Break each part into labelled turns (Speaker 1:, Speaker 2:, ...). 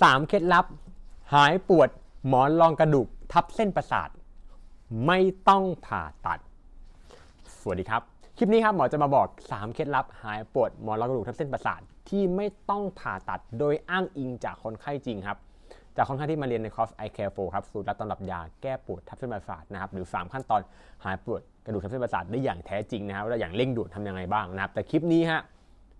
Speaker 1: 3 เคล็ดลับ หายปวดหมอนรองกระดูกทับเส้นประสาท ไม่ต้องผ่าตัด สวัสดีครับ คลิปนี้ครับหมอจะมาบอก 3 เคล็ดลับ หายปวดหมอนรองกระดูกทับเส้นประสาทที่ไม่ต้องผ่าตัดโดยอ้างอิงจากคนไข้จริงครับ จากคนไข้ที่มาเรียนในคอร์ส i Care 4ครับสูตรรับตำรับยาแก้ปวดทับเส้นประสาทนะครับหรือ 3 ขั้นตอนหายปวดกระดูกทับเส้นประสาทได้อย่างแท้จริงนะครับและอย่างเร่งด่วนทำยังไงบ้างนะครับแต่คลิปนี้ฮะ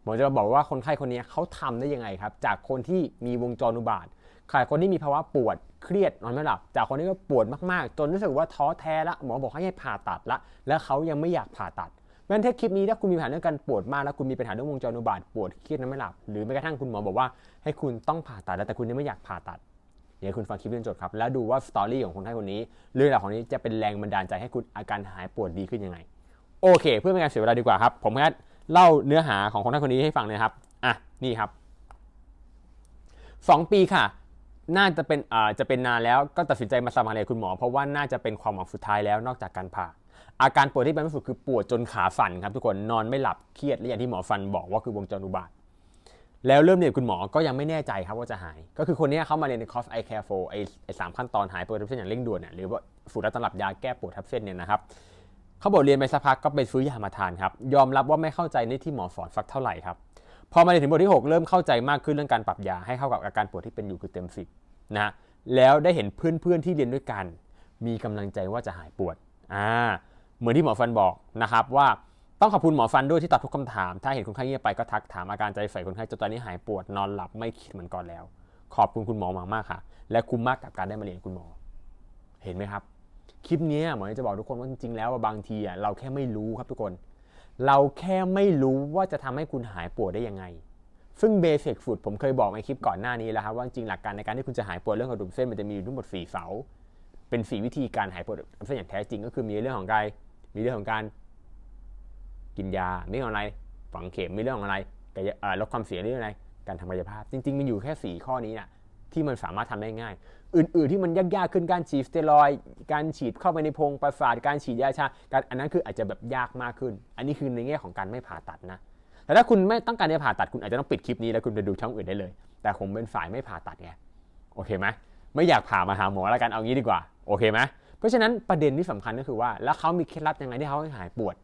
Speaker 1: ผมอจะมาบอกว่าคนไข้คนนี้เขาทำได้ยังไงครับ จากคนที่มีวงจรอุบาทขายคนที่มีภาวะปวดเครียดนอนไม่หลับ จากคนที่ก็ปวดมากๆ จนรู้สึกว่าท้อแท้ละหมอบอกให้ผ่าตัดละ แล้วเขายังไม่อยากผ่าตัดเพราะฉะนั้นถ้าคลิปนี้ถ้าคุณมีปัญหาเรื่องการปวดมากแล้วคุณมีปัญหาเรื่องวงจรอุบาทปวดเครียดนอนไม่หลับ หรือแม้กระทั่งคุณหมอบอกว่าให้คุณต้องผ่าตัดแล้วแต่คุณยังไม่อยากผ่าตัดเดี๋ยวคุณฟังคลิปจนจบครับแล้วดูว่าสตอรี่ของคนไข้คนนี้เรื่องราวของนี้จะเป็นแรงบันดาลใจให้คุณอาการหายปวดดีขึ้นยังไง โอเค เพื่อไม่การเสียเวลาดีกว่าครับ ผมแค่ เล่าเนื้อหาของคนไข้คนนี้ให้ฟังเลยครับ อะ นี่ครับ 2 ปีค่ะ น่าจะเป็นอ่าจะเป็นนานแล้วก็ตัดสินใจมาสมัครเรียนคุณหมอ เพราะว่าน่าจะเป็นความหวังสุดท้ายแล้วนอกจากการผ่า อาการปวดที่เป็นที่สุดคือปวดจนขาสั่นครับ ทุกคนนอนไม่หลับเครียดและอย่างที่หมอฟันบอกว่าคือวงจรอุบาทแล้วเริ่มเรียนคุณหมอก็ยังไม่แน่ใจครับว่าจะหาย ก็คือคนนี้เขามาเรียนในคอร์ส i Care 4ไอไอสามขั้นตอนหายปวดทับเส้นอย่างเร่งด่วนเนี่ยหรือว่าสูตรรับตำรับยาแก้ปวดทับเส้นเนี่ยนะครับ เขาบอกเรียนไปสักพักก็ไปซื้อยามาทานครับ ยอมรับว่าไม่เข้าใจในที่หมอสอนสักเท่าไหร่ครับ พอมาถึงบทที่ 6 เริ่มเข้าใจมากขึ้นเรื่องการปรับยาให้เข้ากับอาการปวดที่เป็นอยู่คือเต็มสิบนะแล้วได้เห็นเพื่อนๆที่เรียนด้วยกัน มีกำลังใจว่าจะหายปวดอ่าเหมือนที่หมอฟันบอกนะครับว่าต้องขอบคุณหมอฟันด้วยที่ตอบทุกคำถาม ถ้าเห็นคนไข้เงียบไปก็ทักถามอาการใจใส่คนไข้จนตอนนี้หายปวดนอนหลับไม่คิดเหมือนก่อนแล้ว ขอบคุณคุณหมอมากๆค่ะ และคุ้มมากกับการได้มาเรียนคุณหมอ เห็นไหมครับ คลิปนี้หมอจะบอกทุกคนว่าจริงๆแล้วบางทีเราแค่ไม่รู้ครับทุกคน เราแค่ไม่รู้ว่าจะทำให้คุณหายปวดได้ยังไง ซึ่งเบสิกฟูดผมเคยบอกในคลิปก่อนหน้านี้แล้วครับว่าจริงหลักการในการที่คุณจะหายปวดเรื่องกระดูกเส้นมันจะมีอยู่ทั้งหมด4เสาเป็น4วิธีการหายปวดเส้นอย่างแท้จริงก็คือมีเรื่องของการมีเรื่องของการกินยามีเรื่องอะไรฝังเข็มมีเรื่องของอะไรลดความเสี่ยงเรื่องอะไรการทำกายภาพ จริงๆมันอยู่แค่4ข้อนี้นะ ที่มันสามารถทำได้ง่าย อื่น ๆ ที่มันยากๆขึ้นการฉีดสเตียรอยการฉีดเข้าไปในโพรงประสาทการฉีดยาชาการอันนั้นคืออาจจะแบบยากมากขึ้น อันนี้คือในแง่ของการไม่ผ่าตัดนะแต่ถ้าคุณไม่ต้องการจะผ่าตัดคุณอาจจะต้องปิดคลิปนี้แล้วคุณไปดูช่องอื่นได้เลย แต่ผมเป็นฝ่ายไม่ผ่าตัดไงโอเคไหมไม่อยากผ่ามาหาหมอแล้วกันเอางี้ดีกว่าโอเคไหมเพราะฉะนั้นประเด็นที่สำคัญก็คือว่า แล้วเขามีเคล็ดลับยังไงที่เขาให้หายปวด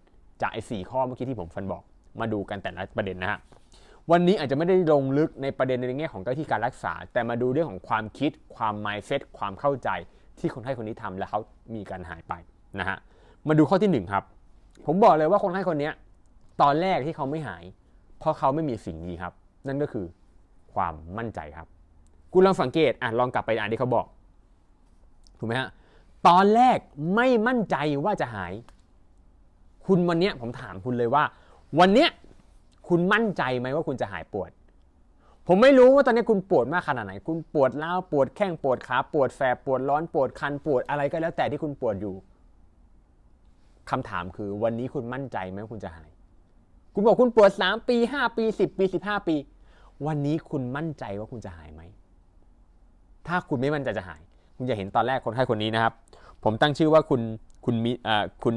Speaker 1: จากไอ้สี่ข้อเมื่อกี้ที่ผมฟันบอก มาดูกันแต่ละประเด็นนะฮะ วันนี้อาจจะไม่ได้ลงลึกในประเด็นในแง่ของการที่การรักษา แต่มาดูเรื่องของความคิด ความ mindset ความเข้าใจที่คนไข้คนนี้ทำแล้วเขามีการหายไปนะฮะมาดูข้อที่1ครับ ผมบอกเลยว่าคนไข้คนนี้ตอนแรกที่เขาไม่หาย เพราะเขาไม่มีสิ่งนี้ครับ นั่นก็คือความมั่นใจครับคุณลองสังเกตอะลองกลับไปอ่านที่เขาบอกถูกไหมฮะตอนแรกไม่มั่นใจว่าจะหาย คุณวันนี้ผมถามคุณเลยว่า วันเนี้ย คุณมั่นใจไหมว่าคุณจะหายปวด ผมไม่รู้ว่าตอนนี้คุณปวดมากขนาดไหน คุณปวดล้าวปวดแข้งปวดขาปวดแสบปวดร้อนปวดคันปวดอะไรก็แล้วแต่ที่คุณปวดอยู่คำถามคือวันนี้คุณมั่นใจไหมว่าคุณจะหาย คุณบอกคุณปวด3ปี5ปี10ปี15ปี วันนี้คุณมั่นใจว่าคุณจะหายไหมถ้าคุณไม่มั่นใจจะหาย คุณจะเห็นตอนแรกคนไข้คนนี้นะครับ ผมตั้งชื่อว่าคุณคุณมีอ่าคุณ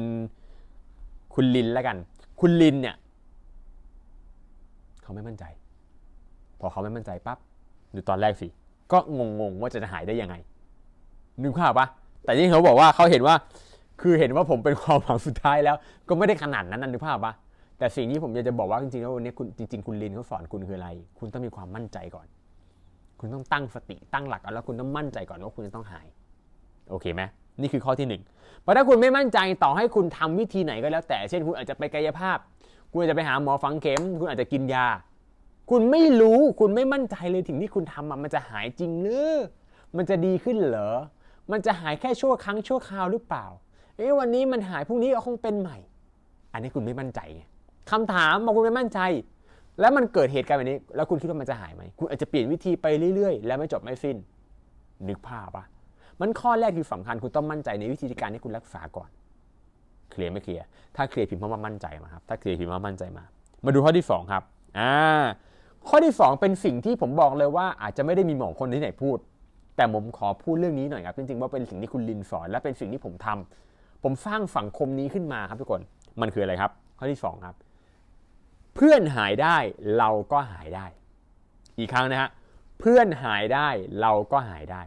Speaker 1: คุณลินแล้วกัน คุณลินเนี่ย เขาไม่มั่นใจ พอเขาไม่มั่นใจปั๊บดูตอนแรกสิก็งงๆว่าจะหายได้ยังไงนึกภาพปะแต่ที่เขาบอกว่าเขาเห็นว่า คือเห็นว่าผมเป็นความหวังสุดท้ายแล้ว ก็ไม่ได้ขนาดนั้นนึกภาพปะแต่สิ่งที่ผมอยากจะบอกว่าจริงๆแล้ววันนี้คุณจริง ๆ คุณลินเขาสอนคุณคืออะไร คุณต้องมีความมั่นใจก่อน คุณต้องตั้งสติตั้งหลักแล้วคุณต้องมั่นใจก่อนว่าคุณจะต้องหาย โอเคไหมนี่คือข้อที่หนึ่งเพราะถ้าคุณไม่มั่นใจต่อให้คุณทำวิธีไหนก็แล้วแต่ เช่นคุณอาจจะไปกายภาพ คุณอาจจะไปหาหมอฝังเข็ม คุณอาจจะกินยา คุณไม่รู้คุณไม่มั่นใจเลยถึงที่คุณทำมันจะหายจริงหรือมันจะดีขึ้นเหรอ มันจะหายแค่ชั่วครั้งชั่วคราวหรือเปล่า เอ๊ะวันนี้มันหายพรุ่งนี้ก็คงเป็นใหม่ อันนี้คุณไม่มั่นใจไงคำถามบอกคุณไม่มั่นใจ แล้วมันเกิดเหตุการณ์แบบนี้ แล้วคุณคิดว่ามันจะหายไหมคุณอาจจะเปลี่ยนวิธีไปเรื่อยๆ แล้วไม่จบไม่สิ้น นึกภาพปะมันข้อแรกที่สำคัญคุณต้องมั่นใจในวิธีการที่คุณรักษาก่อน เคลียร์ไม่เคลียร์ถ้าเคลียร์พิมพ์ว่ามั่นใจมาครับถ้าเคลียร์พิมพ์ว่ามั่นใจมา มาดูข้อที่ 2 ครับอ่าข้อที่ 2 เป็นสิ่งที่ผมบอกเลยว่าอาจจะไม่ได้มีหมอคนที่ไหนพูด แต่ผมขอพูดเรื่องนี้หน่อยครับจริงๆว่าเป็นสิ่งที่คุณลินสอนและเป็นสิ่งที่ผมทำผมสร้างสังคมนี้ขึ้นมาครับทุกคนมันคืออะไรครับ ข้อที่ 2 ครับ เพื่อนหายได้เราก็หายได้ อีกครั้งนะฮะเพื่อนหายได้เราก็หายได้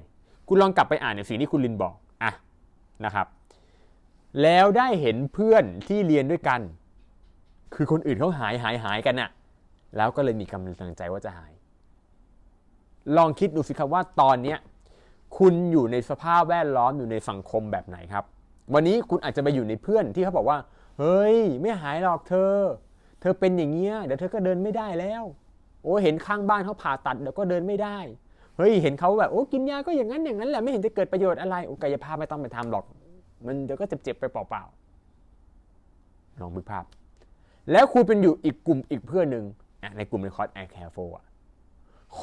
Speaker 1: คุณลองกลับไปอ่านในสิ่งที่คุณลินบอกอะนะครับ แล้วได้เห็นเพื่อนที่เรียนด้วยกัน คือคนอื่นเขาหายหายหายกันน่ะ แล้วก็เลยมีกำลังใจว่าจะหาย ลองคิดดูสิครับว่าตอนเนี้ยคุณอยู่ในสภาพแวดล้อมอยู่ในสังคมแบบไหนครับ วันนี้คุณอาจจะไปอยู่ในเพื่อนที่เขาบอกว่า เฮ้ย ไม่หายหรอกเธอ เธอเป็นอย่างเงี้ยเดี๋ยวเธอก็เดินไม่ได้แล้ว โอ้เห็นข้างบ้านเขาผ่าตัดเดี๋ยวก็เดินไม่ได้ เฮ้ยเห็นเขาแบบโอ้กินยาก็อย่างนั้นอย่างนั้นแหละไม่เห็นจะเกิดประโยชน์อะไรโอ้กายภาพไม่ต้องไปทำหรอก มันเดี๋ยวก็เจ็บๆไปเปล่าๆลองนึกภาพ แล้วคุณเป็นอยู่อีกกลุ่มอีกเพื่อนหนึ่งในกลุ่มในคอร์สแอร์แคร์โฟอะ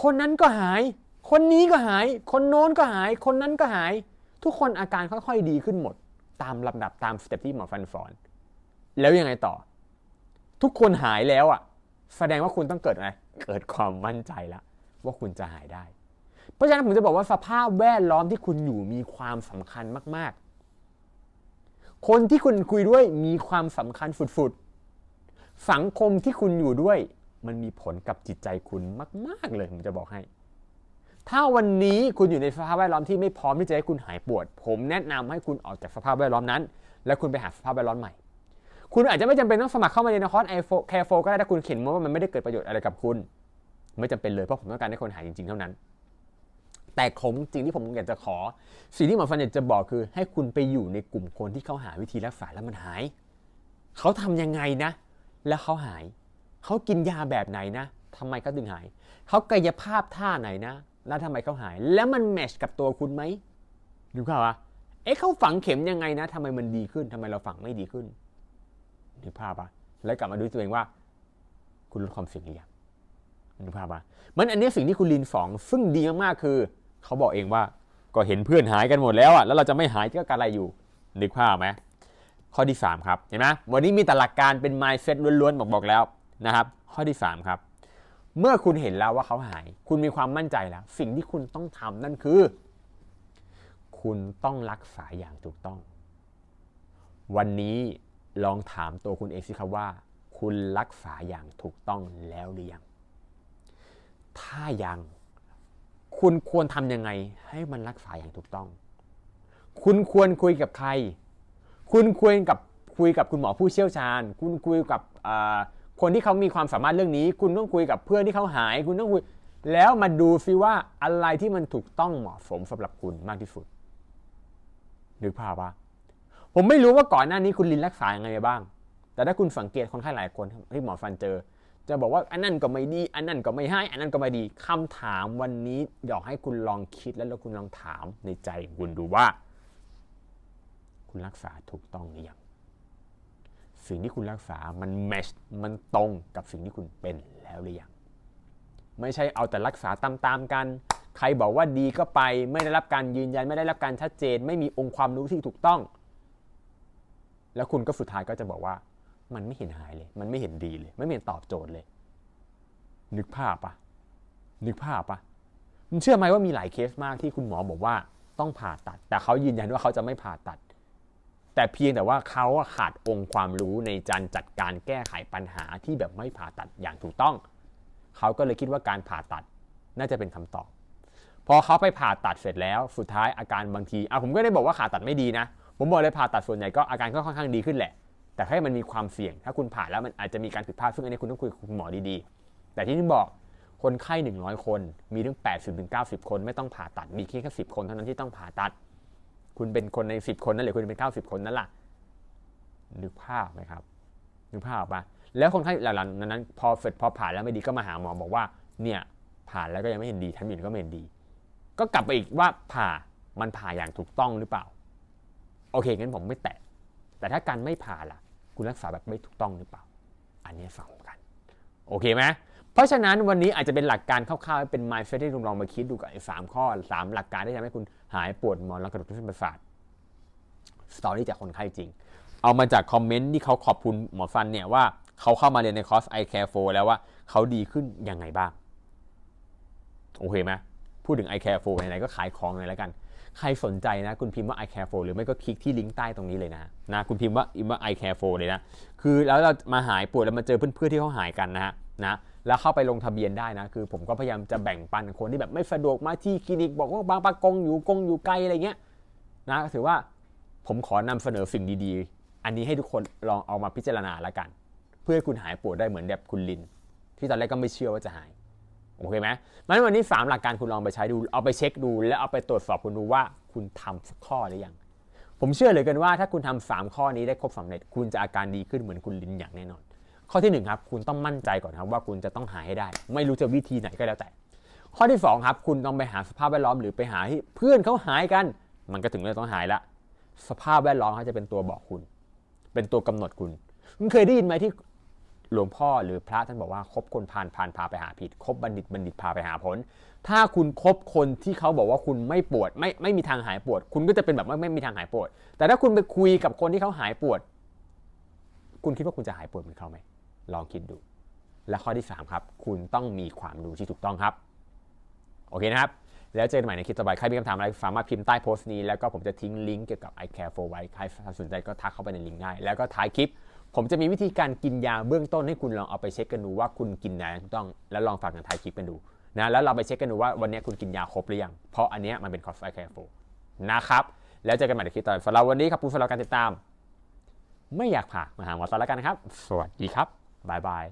Speaker 1: คนนั้นก็หาย คนนี้ก็หาย คนโน้นก็หาย คนนั้นก็หาย ทุกคนอาการค่อยๆดีขึ้นหมด ตามลำดับตามสเต็ปที่หมอฟันสอน แล้วยังไงต่อ ทุกคนหายแล้วอะ แสดงว่าคุณต้องเกิดอะไร เกิดความมั่นใจล้วว่าคุณจะหายได้ เพราะฉะนั้นผมจะบอกว่าสภาพแวดล้อมที่คุณอยู่มีความสำคัญมากๆ คนที่คุณคุยด้วยมีความสำคัญฝุดๆ สังคมที่คุณอยู่ด้วย มันมีผลกับจิตใจคุณมาก ๆ เลยผมจะบอกให้ ถ้าวันนี้คุณอยู่ในสภาพแวดล้อมที่ไม่พร้อมที่จะให้คุณหายปวด ผมแนะนำให้คุณออกจากสภาพแวดล้อมนั้น แล้วคุณไปหาสภาพแวดล้อมใหม่ คุณอาจจะไม่จำเป็นต้องสมัครเข้ามาในนคอร์สไอโฟแคร์โฟก็ได้ถ้าคุณเห็นว่ามันไม่ได้เกิดประโยชน์อะไรกับคุณ ไม่จำเป็นเลยเพราะผมต้องการให้คนหายจริง ๆ เท่านั้น แต่ผมจริงที่ผมอยากจะขอ สิ่งที่หมอฟันอยากจะบอกคือ ให้คุณไปอยู่ในกลุ่มคนที่เขาหาวิธีรักษาแล้วมันหาย เขาทำยังไงนะ แล้วเขาหาย เขากินยาแบบไหนนะทำไมเขาถึงหาย เขากายภาพท่าไหนนะ แล้วทำไมเขาหาย แล้วมันแมชกับตัวคุณไหมดูข่าวว่าเอ๊ะเขาฝังเข็มยังไงนะทำไมมันดีขึ้นทำไมเราฝังไม่ดีขึ้นนึกภาพปะแล้วกลับมาดูตัวเองว่า คุณลดความเสี่ยงหรือยังนึกภาพปะมันอันนี้สิ่งที่คุณลินสอง ซึ่งดีมากๆคือ เขาบอกเองว่าก็เห็นเพื่อนหายกันหมดแล้วอะแล้วเราจะไม่หายก็กอะไรอยู่นึกภาพไหมข้อที่ 3 ครับเห็นไหมวันนี้มีแต่หลักการเป็น mindset ล้วนๆบอกบอกแล้วนะครับข้อที่ 3 ครับ เมื่อคุณเห็นแล้วว่าเขาหาย คุณมีความมั่นใจแล้ว สิ่งที่คุณต้องทำนั่นคือ คุณต้องรักษาอย่างถูกต้อง วันนี้ลองถามตัวคุณเองสิครับว่า คุณรักษาอย่างถูกต้องแล้วหรือยัง ถ้ายัง คุณควรทำยังไงให้มันรักษาอย่างถูกต้อง คุณควรคุยกับใคร คุณควรกับคุยกับคุณหมอผู้เชี่ยวชาญ คุณคุยกับอ่าคนที่เขามีความสามารถเรื่องนี้ คุณต้องคุยกับเพื่อนที่เขาหาย คุณต้องคุย แล้วมาดูซิว่าอะไรที่มันถูกต้องเหมาะสมสำหรับคุณมากที่สุดนึกภาพว่า ผมไม่รู้ว่าก่อนหน้านี้คุณลินรักษายังไงบ้าง แต่ถ้าคุณสังเกตคนไข้หลายคนที่หมอฟันเจอ จะบอกว่าอันนั้นก็ไม่ดี อันนั้นก็ไม่ให้ อันนั้นก็ไม่ดีคำถามวันนี้อยากให้คุณลองคิดแล้วแล้วคุณลองถามในใจคุณดูว่า คุณรักษาถูกต้องหรือยังสิ่งที่คุณรักษามันแมชมันตรงกับสิ่งที่คุณเป็นแล้วหรือยังไม่ใช่เอาแต่รักษาตามๆกัน ใครบอกว่าดีก็ไป ไม่ได้รับการยืนยันไม่ได้รับการชัดเจน ไม่มีองค์ความรู้ที่ถูกต้อง แล้วคุณก็สุดท้ายก็จะบอกว่า มันไม่เห็นหายเลย มันไม่เห็นดีเลย ไม่เห็นตอบโจทย์เลย นึกภาพปะนึกภาพปะคุณเชื่อไหมว่ามีหลายเคสมากที่คุณหมอบอกว่าต้องผ่าตัด แต่เขายืนยันว่าเขาจะไม่ผ่าตัด แต่เพียงแต่ว่าเขาขาดองค์ความรู้ในการจัดการแก้ไขปัญหาที่แบบไม่ผ่าตัดอย่างถูกต้อง เขาก็เลยคิดว่าการผ่าตัดน่าจะเป็นคำตอบ พอเขาไปผ่าตัดเสร็จแล้ว สุดท้ายอาการบางทีอะผมก็ได้บอกว่าผ่าตัดไม่ดีนะ ผมบอกเลยผ่าตัดส่วนใหญ่ก็อาการก็ค่อนข้างดีขึ้นแหละ แต่ให้มันมีความเสี่ยง ถ้าคุณผ่าแล้วมันอาจจะมีการผิดพลาดซึ่งอันนี้คุณต้องคุยกับคุณหมอดีๆ แต่ที่นี่บอกคนไข้ 100 คน มีถึง 80-90 คน ไม่ต้องผ่าตัด มีแค่แค่10 คนเท่านั้นที่ต้องผ่าตัด คุณเป็นคนใน 10 คนนั่นหรือคุณเป็น 90 คนนั่นล่ะ นึกภาพไหมครับ นึกภาพปะแล้วคนไข้หลังๆนั้นพอเสร็จพอผ่านแล้วไม่ดีก็มาหาหมอบอกว่า เนี่ยผ่านแล้วก็ยังไม่เห็นดีทำอยู่ก็ไม่เห็นดี ก็กลับไปอีกว่าผ่ามันผ่าอย่างถูกต้องหรือเปล่า โอเคงั้นผมไม่แตะ แต่ถ้าการไม่ผ่าล่ะ คุณรักษาแบบไม่ถูกต้องหรือเปล่า อันนี้สำคัญโอเคไหมเพราะฉะนั้นวันนี้อาจจะเป็นหลักการคร่าวๆเป็น mindset ที่คุณลองมาคิดดูกับไอ้สามข้อสามหลักการที่ทำให้คุณหายปวดมอนรองกระดูกเส้นประสาทสตอรี่จากคนไข้จริง เอามาจากคอมเมนต์ที่เขาขอบคุณหมอฟันเนี่ยว่าเขาเข้ามาเรียนในคอร์ส i care 4แล้วว่าเขาดีขึ้นยังไงบ้าง โอเคไหมพูดถึง i care 4ไหนๆก็ขายของเลยแล้วกัน ใครสนใจนะ คุณพิมพ์ว่า i care 4หรือไม่ก็คลิกที่ลิงก์ใต้ตรงนี้เลยนะนะคุณพิมพ์ว่าอิมว่า i care 4เลยนะคือแล้วเรามาหายปวดแล้วมาเจอเพื่อนๆที่เขาหายกันนะฮะนะแล้วเข้าไปลงทะเบียนได้นะคือผมก็พยายามจะแบ่งปันคนที่แบบไม่สะดวกมาที่คลินิกบอกว่าบางปะกงอยู่กงอยู่ไกลอะไรเงี้ยนะถือว่าผมขอนำเสนอสิ่งดีๆ อันนี้ให้ทุกคนลองเอามาพิจารณาแล้วกัน เพื่อให้คุณหายปวดได้เหมือนแบบคุณลิน ที่ตอนแรกก็ไม่เชื่อว่าจะหาย โอเคไหมมันวันนี้ 3 หลักการคุณลองไปใช้ดู เอาไปเช็คดู แล้วเอาไปตรวจสอบคุณดูว่าคุณทำสักข้อหรือยัง ผมเชื่อเลยกันว่าถ้าคุณทำสามข้อนี้ได้ครบสำเร็จ คุณจะอาการดีขึ้นเหมือนคุณลินอย่างแน่นอน ข้อที่หนึ่งครับ คุณต้องมั่นใจก่อนครับว่าคุณจะต้องหายให้ได้ ไม่รู้จะวิธีไหนก็แล้วแต่ ข้อที่สองครับ คุณต้องไปหาสภาพแวดล้อมหรือไปหาที่เพื่อนเขาหายกัน มันก็ถึงเวลาต้องหายละ สภาพแวดล้อมเขาจะเป็นตัวบอกคุณ เป็นตัวกำหนดคุณ คุณเคยได้ยินไหมที่ หลวงพ่อหรือพระท่านบอกว่าคบคนพาลพาลพาไปหาผิดคบบัณฑิตบัณฑิตพาไปหาผล ถ้าคุณคบคนที่เขาบอกว่าคุณไม่ปวด ไม่ไม่มีทางหายปวด คุณก็จะเป็นแบบว่ไม่มีทางหายปวด แต่ถ้าคุณไปคุยกับคนที่เขาหายปวด คุณคิดว่าคุณจะหายปวดเหมือนเขาไหมลองคิดดู และข้อที่สามครับ คุณต้องมีความรู้ที่ถูกต้องครับ โอเคนะครับ แล้วเจอกันใหม่ในคลิปต่อไป ใครมีคำถามอะไรสามารถพิมพ์ใต้โพสต์นี้ แล้วก็ผมจะทิ้งลิงก์เกี่ยวกับ i care for ไว้ ใครสนใจก็ทักเข้าไปในลิงก์ได้ แล้วก็ท้ายคลิป ผมจะมีวิธีการกินยาเบื้องต้นให้คุณลองเอาไปเช็คกันดูว่าคุณกินยาถูกต้อง แล้วลองฝากกันทายคลิปกันดูนะแล้วเราไปเช็คกันดูว่าวันนี้คุณกินยาครบหรือยัง เพราะอันนี้มันเป็นคอร์สไอแคร์โฟนะครับแล้วเจอกันใหม่ในคลิปต่อไปสำหรับวันนี้ขอบคุณสำหรับการติดตาม ไม่อยากผ่ามาหาหมอตอนแล้วกันนะครับ สวัสดีครับบายบาย